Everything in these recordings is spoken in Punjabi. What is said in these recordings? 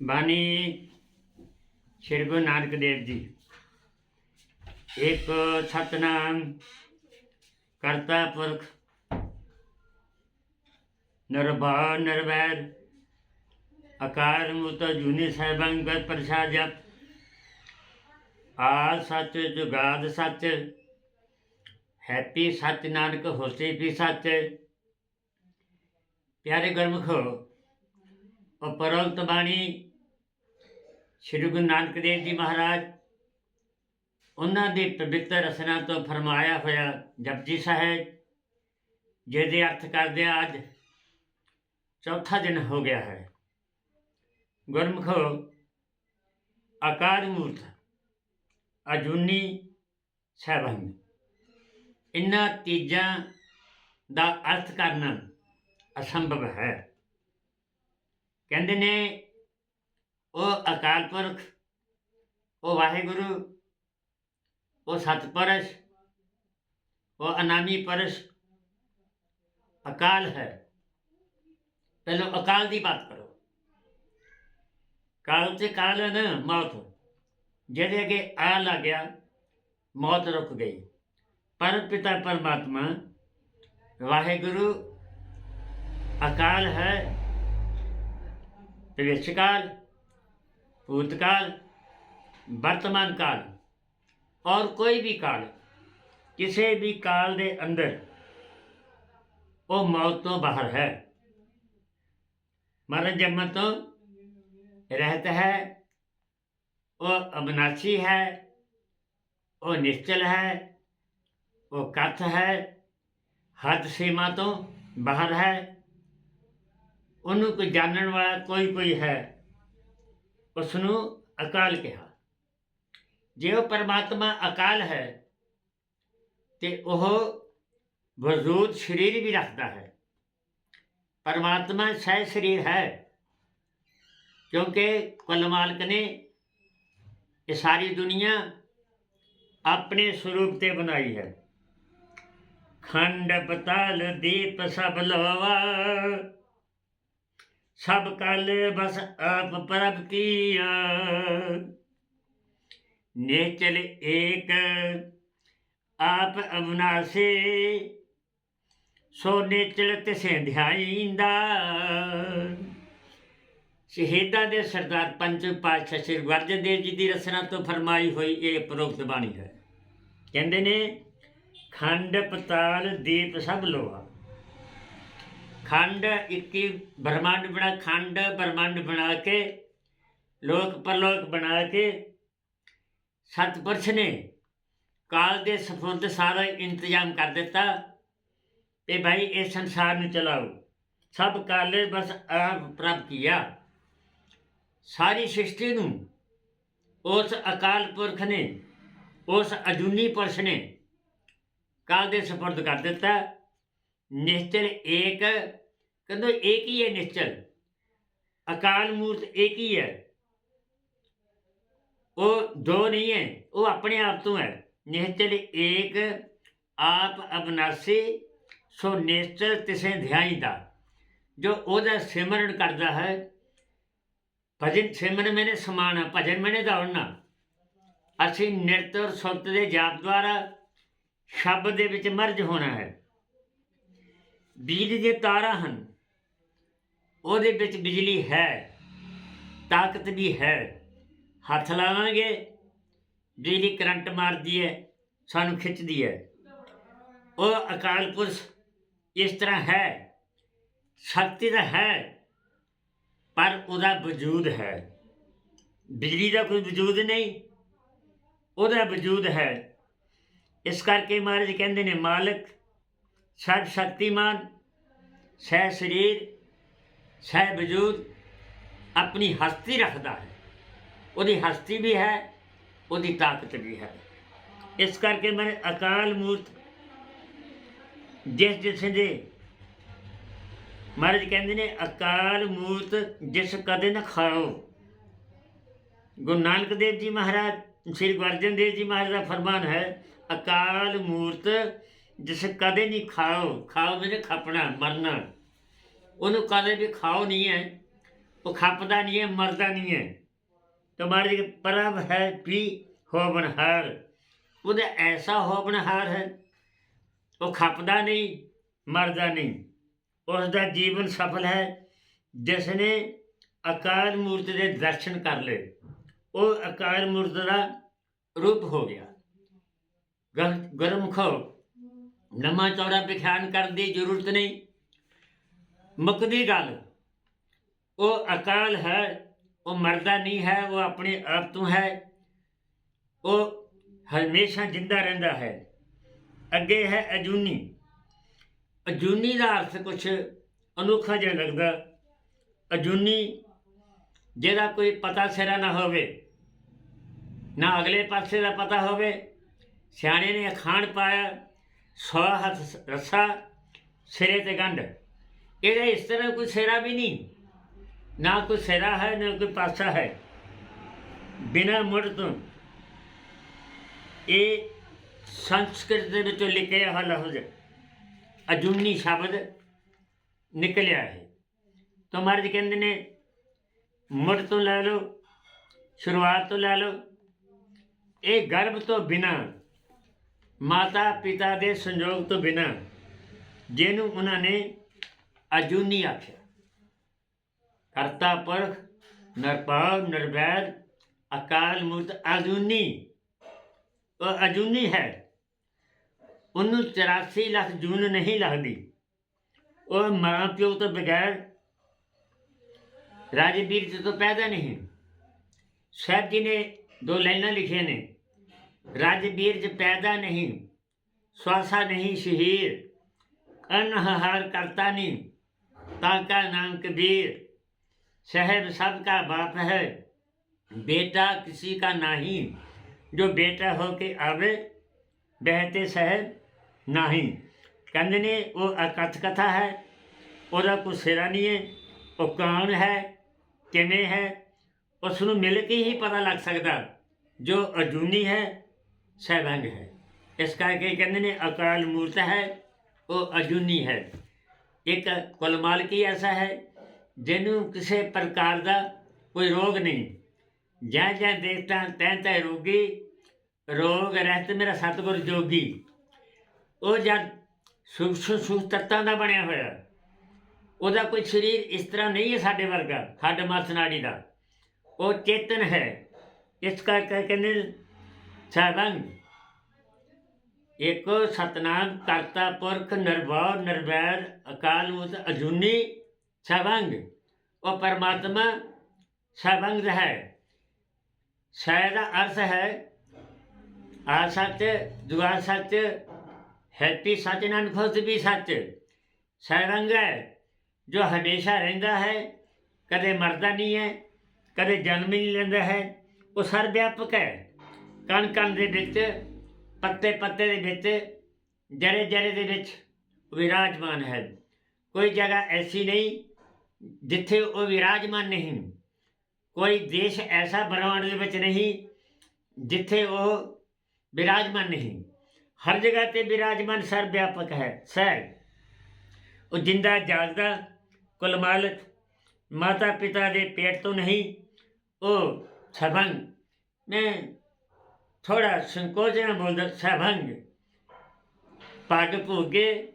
ਬਾਣੀ ਸ਼੍ਰੀ ਗੁਰੂ ਨਾਨਕ ਦੇਵ ਜੀ। ਇੱਕ ਸਤਨਾਮ ਕਰਤਾ ਪੁਰਖ, ਨਿਰਭਉ, ਨਿਰਵੈਰ, ਅਕਾਲ ਮੂਰਤ, ਜੁਨੀ ਸਾਹਿਬਾਂ ਗਰ ਪ੍ਰਸਾਦ ਜਪ। ਆ ਸੱਚ ਜੁਗਾਦ ਸੱਚ, ਹੈਪੀ ਸੱਚ ਨਾਨਕ ਹੋਸੀ ਵੀ ਸੱਚ। ਪਿਆਰੇ ਗੁਰਮੁਖੋ, ਉਪਰੋਕਤ ਬਾਣੀ ਸ਼੍ਰੀ ਗੁਰੂ ਨਾਨਕ ਦੇਵ ਜੀ ਮਹਾਰਾਜ, ਉਹਨਾਂ ਦੀ ਪਵਿੱਤਰ ਰਸਨਾ ਤੋਂ ਫਰਮਾਇਆ ਹੋਇਆ ਜਪਜੀ ਸਾਹਿਬ, ਜਿਹਦੇ ਅਰਥ ਕਰਦੇ ਹਾਂ ਅੱਜ ਚੌਥਾ ਦਿਨ ਹੋ ਗਿਆ ਹੈ। ਗੁਰਮੁਖੋ ਆਕਾਰ ਮੂਰਤ, ਅਜੂਨੀ ਸਹਿਬੰਦ ਇਨ੍ਹਾਂ ਤੀਜਾਂ ਦਾ ਅਰਥ ਕਰਨਾ ਅਸੰਭਵ ਹੈ। ਕਹਿੰਦੇ ਨੇ ਉਹ ਅਕਾਲ ਪੁਰਖ, ਉਹ ਵਾਹਿਗੁਰੂ, ਉਹ ਸਤਪਰਸ਼, ਉਹ ਅਨਾਮੀ ਪਰਸ਼ ਅਕਾਲ ਹੈ। ਪਹਿਲਾਂ ਅਕਾਲ ਦੀ ਬਾਤ ਕਰੋ। ਕਾਲ ਤੇ ਕਾਲ ਹੈ ਨਾ, ਮੌਤ। ਜਿਹਦੇ ਅਗੇ ਆ ਲੱਗ ਗਿਆ ਮੌਤ ਰੁਕ ਗਈ। ਪਰ ਪਿਤਾ ਪਰਮਾਤਮਾ, ਵਾਹਿਗੁਰੂ, ਅਕਾਲ ਹੈ। ਤੇ ਵਿਚਕਾਲ भूतकाल वर्तमान काल और कोई भी काल ਕਿਸੇ ਵੀ ਕਾਲ ਦੇ ਅੰਦਰ ਉਹ ਮੌਤ ਤੋਂ ਬਾਹਰ ਹੈ ਮਰਨ ਜਨਮ ਤੋਂ ਰਹਿਤ ਹੈ ਉਹ ਅਬਨਾਸੀ ਹੈ ਉਹ ਨਿਸ਼ਚਲ ਹੈ ਉਹ ਕਥ ਹੈ ਹੱਦ ਸੀਮਾ ਤੋਂ ਬਾਹਰ ਹੈ ਉਹਨੂੰ ਕੋਈ ਜਾਣਨ ਵਾਲਾ ਕੋਈ ਕੋਈ ਹੈ ਉਸ ਨੂੰ ਅਕਾਲ ਕਿਹਾ। ਜੇ ਉਹ ਪਰਮਾਤਮਾ ਅਕਾਲ ਹੈ, ਤੇ ਉਹ ਵਜੂਦ ਸਰੀਰ ਵੀ ਰੱਖਦਾ ਹੈ। ਪਰਮਾਤਮਾ ਸਹਿ ਸਰੀਰ ਹੈ, ਕਿਉਂਕਿ ਕੁੱਲ ਮਾਲਕ ਨੇ ਇਹ ਸਾਰੀ ਦੁਨੀਆ ਆਪਣੇ ਸਰੂਪ ਤੇ ਬਣਾਈ ਹੈ। ਖੰਡ ਪਤਾਲ ਦੀਪ ਸਭ ਲੋਵਾ ਸਭ ਕਲ ਬਸ ਆਪ ਪ੍ਰਭ ਕੀਆ। ਨੇਚਲ ਏਕ, ਆਪ ਅਵਨਾਸੀ, ਸੋ ਨੇਚਲ ਤਿਸੇ ਧਿਆਈਂਦਾ ਸ਼ਹੀਦਾਂ ਦੇ ਸਰਦਾਰ ਪੰਜ ਪਾਤਸ਼ਾਹ ਸ੍ਰੀ ਗੁਰੂ ਅਰਜਨ ਦੇਵ ਜੀ ਦੀ ਰਚਨਾ ਤੋਂ ਫਰਮਾਈ ਹੋਈ ਇਹ ਉਪਰੋਕਤ ਬਾਣੀ ਹੈ। ਕਹਿੰਦੇ ਨੇ, ਖੰਡ, ਪਤਾਲ, ਦੀਪ ਸਭ ਲੋਹਾ। ਖੰਡ ਇੱਕੀ ਬ੍ਰਹਮੰਡ ਬਣਾ, ਖੰਡ ਬ੍ਰਹਮੰਡ ਬਣਾ ਕੇ, ਲੋਕ ਪਰਲੋਕ ਬਣਾ ਕੇ, ਸਤਪੁਰਸ਼ ਨੇ ਕਾਲ ਦੇ ਸਫੁਰਦ ਸਾਰਾ ਇੰਤਜ਼ਾਮ ਕਰ ਦਿੱਤਾ ਤੇ ਭਾਈ ਇਹ ਸੰਸਾਰ ਨੂੰ ਚਲਾਓ। ਸਭ ਕਾਲੇ ਬਸ ਆਪ ਪ੍ਰਭ ਕੀਆ। ਸਾਰੀ ਸ੍ਰਿਸ਼ਟੀ ਨੂੰ ਉਸ ਅਕਾਲ ਪੁਰਖ ਨੇ, ਉਸ ਅਜੂਨੀ ਪੁਰਸ਼ ਨੇ ਕਾਲ ਦੇ ਸਫੁਰਦ ਕਰ ਦਿੱਤਾ। ਨਿਸ਼ਚਲ ਏਕ, ਕਹਿੰਦੇ ਇੱਕ ਹੀ ਹੈ ਨਿਸ਼ਚਲ। ਅਕਾਲ ਮੂਰਤ ਏਕ ਹੀ ਹੈ। ਉਹ ਦੋ ਨਹੀਂ ਹੈ, ਉਹ ਆਪਣੇ ਆਪ ਤੋਂ ਹੈ। ਨਿਸ਼ਚਲ ਏਕ, ਆਪ ਅਬਨਾਸੀ, ਸੋ ਨਿਸ਼ਚਲ ਤਿਸੇ ਧਿਆਈ ਦਾ। ਜੋ ਉਹਦਾ ਸਿਮਰਨ ਕਰਦਾ ਹੈ, ਭਜਨ, ਸਿਮਰਨ ਮੈਨੇ ਸਮਾਣਾ ਭਜਨ ਮੈਨੇ ਦੌੜਨਾ। ਅਸੀਂ ਨਿਰਤ ਔਰ ਸੁਰਤ ਦੇ ਜਾਪ ਦੁਆਰਾ ਸ਼ਬਦ ਦੇ ਵਿੱਚ ਮਰਜ ਹੋਣਾ ਹੈ। ਬਿਜਲੀ ਦੀਆਂ ਤਾਰਾਂ ਹਨ, ਉਹਦੇ ਵਿੱਚ ਬਿਜਲੀ ਹੈ, ਤਾਕਤ ਵੀ ਹੈ, ਹੱਥ ਲਾਵਾਂਗੇ, ਬਿਜਲੀ ਕਰੰਟ ਮਾਰਦੀ ਹੈ, ਸਾਨੂੰ ਖਿੱਚਦੀ ਹੈ। ਉਹ ਅਕਾਲ ਪੁਰਸ਼ ਇਸ ਤਰ੍ਹਾਂ ਹੈ, ਸ਼ਕਤੀ ਤਾਂ ਹੈ, ਪਰ ਉਹਦਾ ਵਜੂਦ ਹੈ। ਬਿਜਲੀ ਦਾ ਕੋਈ ਵਜੂਦ ਨਹੀਂ, ਉਹਦਾ ਵਜੂਦ ਹੈ। ਇਸ ਕਰਕੇ ਮਹਾਰਾਜ ਕਹਿੰਦੇ ਨੇ, ਮਾਲਕ ਸਭ ਸ਼ਕਤੀਮਾਨ, ਸਹਿ ਸਰੀਰ, ਸਹਿ ਵਜੂਦ ਆਪਣੀ ਹਸਤੀ ਰੱਖਦਾ ਹੈ। ਉਹਦੀ ਹਸਤੀ ਵੀ ਹੈ, ਉਹਦੀ ਤਾਕਤ ਵੀ ਹੈ। ਇਸ ਕਰਕੇ ਮੈਂ ਅਕਾਲ ਮੂਰਤ, ਜਿਸ ਜਿਸ ਦੇ ਮਹਾਰਾਜ ਕਹਿੰਦੇ ਨੇ, ਅਕਾਲ ਮੂਰਤ ਜਿਸ ਕਦੇ ਨਾ ਖਾਓ। ਗੁਰੂ ਨਾਨਕ ਦੇਵ ਜੀ ਮਹਾਰਾਜ, ਸ੍ਰੀ ਗੁਰੂ ਅਰਜਨ ਦੇਵ ਜੀ ਮਹਾਰਾਜ ਦਾ ਫਰਮਾਨ ਹੈ, ਅਕਾਲ ਮੂਰਤ ਜਿਸ ਕਦੇ ਨਹੀਂ ਖਾਓ ਖਾਓ ਮੇਰੇ ਖਪਣਾ, ਮਰਨਾ। ਉਹਨੂੰ ਕਦੇ ਵੀ ਖਾਓ ਨਹੀਂ ਹੈ, ਉਹ ਖੱਪਦਾ ਨਹੀਂ ਹੈ, ਮਰਦਾ ਨਹੀਂ ਹੈ। ਤੁਹਾਡੀ ਪਰਮ ਹੈ ਵੀ ਹੋਵਨਹਾਰ ਉਹਦਾ ਐਸਾ ਹੋਵਨਹਾਰ ਹੈ, ਉਹ ਖਪਦਾ ਨਹੀਂ, ਮਰਦਾ ਨਹੀਂ। ਉਸ ਦਾ ਜੀਵਨ ਸਫਲ ਹੈ, ਜਿਸ ਨੇ ਅਕਾਲ ਮੂਰਤ ਦੇ ਦਰਸ਼ਨ ਕਰ ਲਏ। ਉਹ ਅਕਾਲ ਮੂਰਤ ਦਾ ਰੂਪ ਹੋ ਗਿਆ। ਗਰ- ਗੁਰਮੁਖੋ ਨਮਾ ਚੌੜਾ ਵਿਖਿਆਨ ਕਰਨ ਦੀ ਜ਼ਰੂਰਤ ਨਹੀਂ। ਮੁੱਕਦੀ ਗੱਲ, ਉਹ ਅਕਾਲ ਹੈ, ਉਹ ਮਰਦਾ ਨਹੀਂ ਹੈ, ਉਹ ਆਪਣੇ ਆਪ ਤੋਂ ਹੈ। ਉਹ ਹਮੇਸ਼ਾ ਜਿੰਦਾ ਰਹਿੰਦਾ ਹੈ। ਅੱਗੇ ਹੈ ਅਜੂਨੀ। ਅਜੂਨੀ ਦਾ ਅਰਥ ਕੁਛ ਅਨੋਖਾ ਜਿਹਾ ਲੱਗਦਾ। ਅਜੂਨੀ, ਜਿਹਦਾ ਕੋਈ ਪਤਾ ਸਿਰਾ ਨਾ ਹੋਵੇ, ਨਾ ਅਗਲੇ ਪਾਸੇ ਦਾ ਪਤਾ ਹੋਵੇ। ਸਿਆਣੇ ਨੇ ਅਖਾਣ ਪਾਇਆ ਸੌ ਹੱਥ ਰੱਸਾ ਸਿਰੇ ਤੇ ਗੰਢ। ਇਹਦਾ ਇਸ ਤਰ੍ਹਾਂ ਕੋਈ ਸਿਰਾ ਵੀ ਨਹੀਂ। ਨਾ ਕੋਈ ਸਿਰਾ ਹੈ, ਨਾ ਕੋਈ ਪਾਸਾ ਹੈ। ਬਿਨਾਂ ਮੁੜ ਤੋਂ ਇਹ ਸੰਸਕ੍ਰਿਤ ਦੇ ਵਿੱਚੋਂ ਲਿਖਿਆ ਹੋਇਆ ਲਫ਼ਜ਼ ਅਜੂਨੀ ਸ਼ਬਦ ਨਿਕਲਿਆ ਹੈ। ਤਾਂ ਮਹਾਰਾਜ ਕਹਿੰਦੇ ਨੇ, ਮੁੜ ਤੋਂ ਲੈ ਲਓ, ਸ਼ੁਰੂਆਤ ਤੋਂ ਲੈ ਲਓ। ਇਹ ਗਰਭ ਤੋਂ ਬਿਨਾਂ ਮਾਤਾ ਪਿਤਾ ਦੇ ਸੰਯੋਗ ਤੋਂ ਬਿਨਾ ਜਿਹਨੂੰ ਉਹਨਾਂ ਨੇ ਅਜੂਨੀ ਆਖਿਆ। ਕਰਤਾ ਪੁਰਖ, ਨਿਰਭਉ, ਨਿਰਵੈਰ, ਅਕਾਲ ਮੁਕਤ ਅਜੂਨੀ ਉਹ ਅਜੂਨੀ ਹੈ। ਉਹਨੂੰ 84 ਲੱਖ ਜੂਨ ਨਹੀਂ ਲੱਗਦੀ। ਉਹ ਮਾਂ ਪਿਓ ਤੋਂ ਬਗੈਰ ਰਾਜਵੀਰ ਤੋਂ ਪੈਦਾ ਨਹੀਂ। ਸਾਹਿਬ ਜੀ ਨੇ ਦੋ ਲਾਈਨਾਂ ਲਿਖੀਆਂ ਨੇ। ਰਾਜਵੀਰ ਜੀ ਪੈਦਾ ਨਹੀਂ ਸਵਾਸਾ ਨਹੀਂ ਸ਼ਹੀਰ ਅਨਹਹਾਰ ਕਰਤਾ ਨਹੀਂ ਤਾਂ ਕਾ ਨਾਮ ਕਬੀਰ साहेब सबका बाप है बेटा किसी का नहीं जो बेटा होके आवे बहते साहेब नहीं ਕਹਿੰਦੇ ਨੇ ਉਹ ਅਕਥ ਕਥਾ ਹੈ ਉਹਦਾ ਕੋਈ ਸਿਰਾ ਨਹੀਂ ਹੈ ਉਹ ਕੌਣ ਹੈ ਕਿਵੇਂ ਹੈ ਉਸ ਨੂੰ ਮਿਲ ਕੇ ਹੀ ਪਤਾ ਲੱਗ ਸਕਦਾ ਜੋ ਅਜੂਨੀ ਹੈ ਸਹਿਬੰਗ ਹੈ। ਇਸ ਕਰਕੇ ਕਹਿੰਦੇ ਨੇ ਅਕਾਲ ਮੂਰਤ ਹੈ, ਉਹ ਅਜੂਨੀ ਹੈ। ਇੱਕ ਕੁਲਮਾਲ ਕੀ ਐਸਾ ਹੈ, ਜਿਹਨੂੰ ਕਿਸੇ ਪ੍ਰਕਾਰ ਦਾ ਕੋਈ ਰੋਗ ਨਹੀਂ। ਜੈ ਜੈ ਦੇਖਤਾ ਤੈ ਤੈ ਰੋਗੀ, ਰੋਗ ਰਹਿਤ ਮੇਰਾ ਸਤਿਗੁਰ ਜੋਗੀ। ਉਹ ਜਦ ਸੁਖ ਸੁਖ ਤੱਤਾਂ ਦਾ ਬਣਿਆ ਹੋਇਆ, ਉਹਦਾ ਕੋਈ ਸਰੀਰ ਇਸ ਤਰ੍ਹਾਂ ਨਹੀਂ ਹੈ ਸਾਡੇ ਵਰਗਾ, ਖੱਡ ਮਸ ਨਾੜੀ ਦਾ। ਉਹ ਚੇਤਨ ਹੈ। ਇਸ ਕਰਕੇ ਕਹਿੰਦੇ ਸਾਬੰਗ ਇੱਕ ਸਤਨਾਮ ਕਰਤਾ ਪੁਰਖ, ਨਿਰਭਉ, ਨਿਰਵੈਰ, ਅਕਾਲ ਮੂਰਤ ਅਜੂਨੀ ਸਬੰਗ ਉਹ ਪਰਮਾਤਮਾ ਸਬੰਗ ਹੈ। ਸੈ ਦਾ ਅਰਥ ਹੈ, ਆ ਸੱਚ, ਦੁਆ ਸੱਚ, ਹੈਪੀ ਸੱਚ, ਨਾਨਕ ਖੁਦ ਵੀ ਸੱਚ। ਸਬੰਗ ਹੈ, ਜੋ ਹਮੇਸ਼ਾ ਰਹਿੰਦਾ ਹੈ, ਕਦੇ ਮਰਦਾ ਨਹੀਂ ਹੈ, ਕਦੇ ਜਨਮ ਹੀ ਨਹੀਂ ਲੈਂਦਾ ਹੈ, ਉਹ ਸਰਵਿਆਪਕ ਹੈ। ਕਣ ਕਣ ਦੇ ਵਿੱਚ, ਪੱਤੇ ਪੱਤੇ ਦੇ ਵਿੱਚ, ਜਰੇ ਜਰੇ ਦੇ ਵਿੱਚ ਵਿਰਾਜਮਾਨ ਹੈ। ਕੋਈ ਜਗ੍ਹਾ ਐਸੀ ਨਹੀਂ ਜਿੱਥੇ ਉਹ ਵਿਰਾਜਮਾਨ ਨਹੀਂ। ਕੋਈ ਦੇਸ਼ ਐਸਾ ਬ੍ਰਹਮੰਡ ਦੇ ਵਿੱਚ ਨਹੀਂ ਜਿੱਥੇ ਉਹ ਵਿਰਾਜਮਾਨ ਨਹੀਂ। ਹਰ ਜਗ੍ਹਾ ਤੇ ਵਿਰਾਜਮਾਨ ਸਰ ਵਿਆਪਕ ਹੈ। ਸਰ ਉਹ ਜਿੰਦਾ ਜਾਗਦਾ, ਕੁਲ ਮਾਲਕ ਮਾਤਾ ਪਿਤਾ ਦੇ ਪੇਟ ਤੋਂ ਨਹੀਂ, ਉਹ ਸਭੰਗ। ਮੈਂ ਥੋੜਾ ਸੰਕੋਚ ਨਾਲ ਬੋਲਦਾ, ਸਭੰਗ, ਪੱਗ ਭੋਗੇ,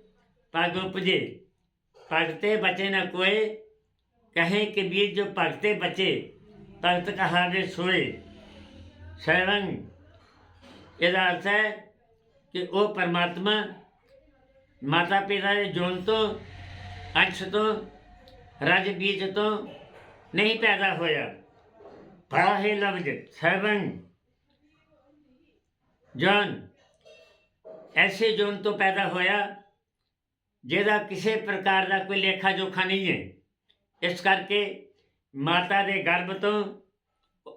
ਪੱਗ ਉਪਜੇ ਭਗਤੇ ਬਚੇ ਨਾ ਕੋਏ, ਕਹੇ ਕਿ ਵੀਰ ਜੋ ਭਗਤੇ ਬਚੇ, ਭਗਤ ਕਹਾਵੇ ਸੋਏ? ਸਰਵੰਗ ਇਹਦਾ ਅਰਥ ਹੈ ਕਿ ਉਹ ਪਰਮਾਤਮਾ ਮਾਤਾ ਪਿਤਾ ਦੇ ਜੋਨ ਤੋਂ ਅੰਸ਼ ਤੋਂ, ਰਜ ਬੀਜ ਤੋਂ ਨਹੀਂ ਪੈਦਾ ਹੋਇਆ। ਬਾਹੇ ਲਫ਼ਜ਼ ਸਰਵੰਗ ਜਨ, ਐਸੇ ਜੋਨ ਤੋਂ ਪੈਦਾ ਹੋਇਆ ਜਿਹਦਾ ਕਿਸੇ ਪ੍ਰਕਾਰ ਦਾ ਕੋਈ ਲੇਖਾ ਜੋਖਾ ਨਹੀਂ ਹੈ। ਇਸ ਕਰਕੇ ਮਾਤਾ ਦੇ ਗਰਭ ਤੋਂ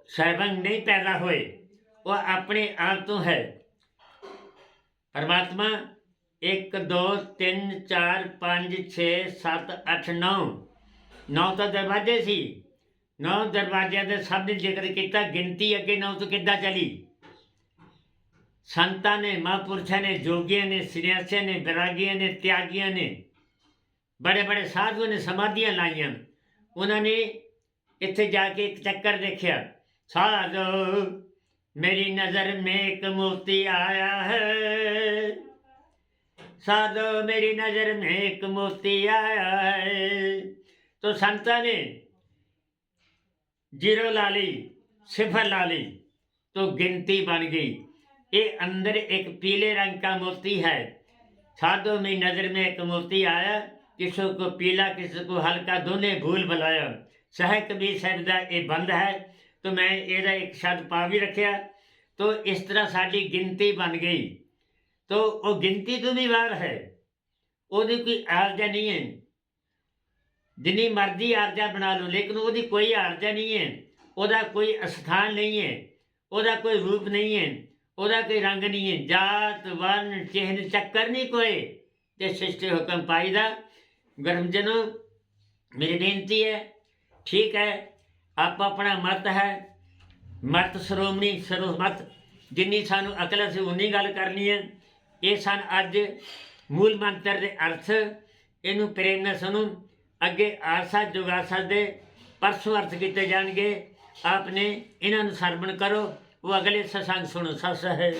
ਸਹਿਬੰਗ ਨਹੀਂ ਪੈਦਾ ਹੋਏ। ਉਹ ਆਪਣੇ ਆਪ ਤੋਂ ਹੈ। ਪਰਮਾਤਮਾ 1 2 3 4 5 6 7 8 9 ਨੌ ਤਾਂ ਦਰਵਾਜ਼ੇ ਸੀ। ਨੌ ਦਰਵਾਜ਼ਿਆਂ ਦੇ ਸਭ ਨੇ ਜ਼ਿਕਰ ਕੀਤਾ, ਗਿਣਤੀ ਅੱਗੇ ਨੌ ਤੋਂ ਕਿੱਦਾਂ ਚਲੀ? સંતાને, મહાપુરુષોને જોગીઓને સન્યાસીઓને વિરાગીઓને ત્યાગીઓને ਬੜੇ ਬੜੇ ਸਾਧੂ ਨੇ ਸਮਾਧੀਆਂ ਲਾਈਆਂ ਉਹਨਾਂ ਨੇ ਇੱਥੇ ਜਾ ਕੇ ਇੱਕ ਚੱਕਰ ਦੇਖਿਆ ਸਾਧੂ ਮੇਰੀ ਨਜ਼ਰ ਮੇ ਇੱਕ ਮੁਫਤੀ ਆਇਆ ਹੈ ਸਾਧੂ ਮੇਰੀ ਨਜ਼ਰ ਮੇ ਇੱਕ ਮੁਫਤੀ ਆਇਆ ਹੈ ਤੋ ਸੰਤਾਂ ਨੇ ਜ਼ੀਰੋ ਲਾ ਲਈ ਸਿਫਰ ਲਾ ਲਈ ਤੋ ਗਿਣਤੀ ਬਣ ਗਈ ये अंदर एक पीले रंग का मोती है साधो में नजर में एक मोती आया किसी को पीला किसी को हल्का दोनों भूल बुलाया सह कबीर साहब ਦਾ ਇਹ ਬੰਦ ਹੈ तो मैं ਇਹਦਾ ਇੱਕ ਸ਼ਬਦ ਪਾ ਵੀ ਰੱਖਿਆ तो इस तरह ਸਾਡੀ ਗਿਣਤੀ ਬਣ ਗਈ तो ਉਹ ਗਿਣਤੀ ਤੋਂ ਵੀ ਬਾਹਰ ਹੈ ਉਹਦੀ ਕੋਈ ਆਰਜਾ ਨਹੀਂ ਹੈ ਜਿੰਨੀ ਮਰਜ਼ੀ ਆਰਜਾ ਬਣਾ ਲਓ ਲੇਕਿਨ ਉਹਦੀ ਕੋਈ ਆਰਜਾ ਨਹੀਂ ਹੈ ਉਹਦਾ ਕੋਈ ਅਸਥਾਨ ਨਹੀਂ ਹੈ ਉਹਦਾ ਕੋਈ ਰੂਪ ਨਹੀਂ ਹੈ ਉਹਦਾ ਕੋਈ ਰੰਗ ਨਹੀਂ ਹੈ। ਜਾਤ ਵਰਨ ਚਿਹਨ, ਚੱਕਰ ਨਹੀਂ ਕੋਈ। ਤੇ ਸ੍ਰਿਸ਼ਟੀ ਹੁਕਮ ਪਾਈਦਾ। ਗਰਮਜਨੋ ਮੇਰੀ ਬੇਨਤੀ ਹੈ, ਠੀਕ ਹੈ, ਆਪ ਆਪਣਾ ਮਤ ਹੈ। ਮਤ ਸਰੋਮਣੀ ਸਰੋਮਤ ਜਿੰਨੀ ਸਾਨੂੰ ਅਕਲ ਹੈ, ਅਸੀਂ ਉਨੀ ਗੱਲ ਕਰਨੀ ਹੈ। ਇਹ ਸਨ ਅੱਜ ਮੂਲ ਮੰਤਰ ਦੇ ਅਰਥ। ਇਹਨੂੰ ਪ੍ਰੇਰਨਾ ਸੁਣੋ। ਅੱਗੇ ਆਸਾ, ਜੁਗਾਸਾ ਦੇ ਪਰਸੋਂ ਅਰਥ ਕੀਤੇ ਜਾਣਗੇ। ਆਪਨੇ ਇਹਨਾਂ ਨੂੰ ਸਰਵਣ ਕਰੋ। ਉਹ ਅਗਲੇ ਸਤਸੰਗ ਸੁਣੋ ਸਸ ਹੈ